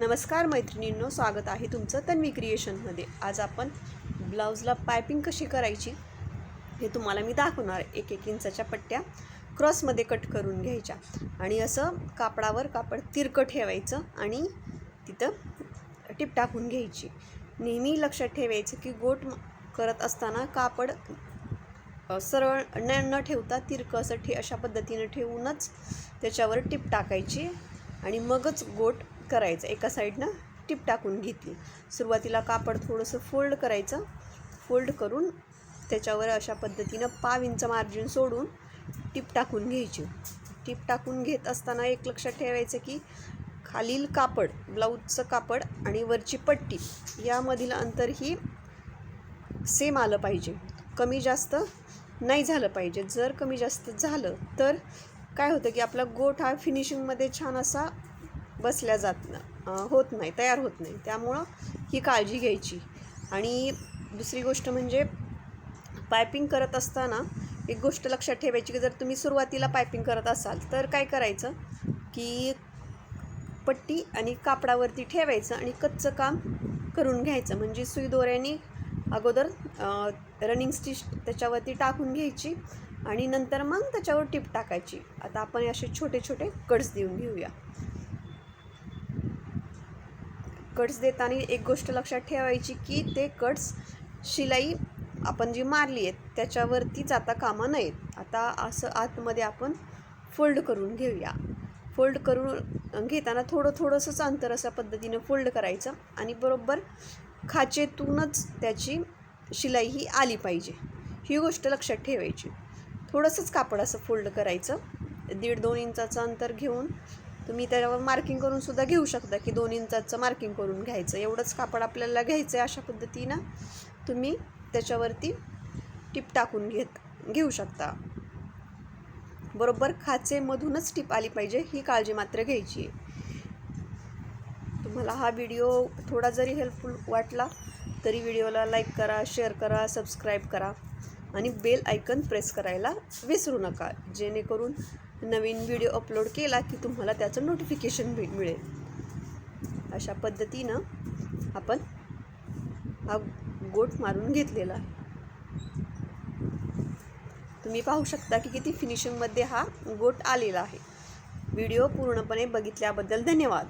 नमस्कार मैत्रिणींनो स्वागत आहे तुमचं तन्वी क्रिएशनमध्ये. आज आपण ब्लाऊजला पायपिंग कशी करायची हे तुम्हाला मी दाखवणार. एक एक इंचाच्या पट्ट्या क्रॉसमध्ये कट करून घ्यायच्या आणि असं कापडावर कापड तिरकं ठेवायचं आणि तिथं टिप टाकून घ्यायची. नेहमी लक्षात ठेवायचं की गोट करत असताना कापड सरळ न न ठेवता तिरकं असं ठे अशा पद्धतीनं ठेवूनच त्याच्यावर टिप टाकायची आणि मगच गोट करायचं एका साईडनं टिप टाकून घेतली. सुरुवातीला कापड थोडंसं फोल्ड करायचं. फोल्ड करून त्याच्यावर अशा पद्धतीनं पाव इंच मार्जिन सोडून टिप टाकून घ्यायची. टिप टाकून घेत असताना एक लक्षात ठेवायचं की खालील कापड ब्लाऊजचं कापड आणि वरची पट्टी यामधील अंतर ही सेम आलं पाहिजे. कमी जास्त नाही झालं पाहिजे. जर कमी जास्त झालं तर काय होतं की आपला गोठ हा फिनिशिंगमध्ये छान असा बसल्या जात होत नाही तयार होत नाही. त्यामुळं ही काळजी घ्यायची. आणि दुसरी गोष्ट म्हणजे पायपिंग करत असताना एक गोष्ट लक्षात ठेवायची की जर तुम्ही सुरुवातीला पायपिंग करत असाल तर काय करायचं? की पट्टी आणि कापडावरती ठेवायचं आणि कच्चं काम करून घ्यायचं. म्हणजे सुई दोऱ्याने अगोदर रनिंग स्टिच त्याच्यावरती टाकून घ्यायची आणि नंतर मग त्याच्यावर टिप टाकायची. आता आपण असे छोटे छोटे कट्स देऊन घेऊया. कट्स देताना एक गोष्ट लक्षात ठेवायची की ते कट्स शिलाई आपण जी मारली आहेत त्याच्यावरतीच आता कामं नयेत आता असं आतमध्ये आपण फोल्ड करून घेऊया. फोल्ड करून घेताना थोडं थोडंसंच अंतर अशा पद्धतीनं फोल्ड करायचं आणि बरोबर खाचेतूनच त्याची शिलाई ही आली पाहिजे. ही गोष्ट लक्षात ठेवायची. थोडंसंच कापड असं फोल्ड करायचं. दीड दोन इंचाचं अंतर घेऊन तुम्ही त्याच्यावर मार्किंग करून सुद्धा घेऊ शकता की दोन इंचाचं मार्किंग करून घ्यायचं. एवढंच कापड आपल्याला घ्यायचं आहे अशा पद्धतीनं तुम्ही त्याच्यावरती टिप टाकून घेत घेऊ शकता. बरोबर खाचेमधूनच टिप आली पाहिजे ही काळजी मात्र घ्यायची आहे. तुम्हाला हा व्हिडिओ थोडा जरी हेल्पफुल वाटला तरी व्हिडिओला लाईक करा शेअर करा सबस्क्राईब करा. आणि बेल आयकन प्रेस करायला विसरू नका जेणेकरून नवीन व्हिडिओ अपलोड केला की तुम्हाला त्याचं नोटिफिकेशन भेट मिळेल. अशा पद्धतीनं आपण हा गोट मारून घेतलेला आहे. तुम्ही पाहू शकता की किती फिनिशिंगमध्ये हा गोट आलेला आहे. व्हिडिओ पूर्णपणे बघितल्याबद्दल धन्यवाद.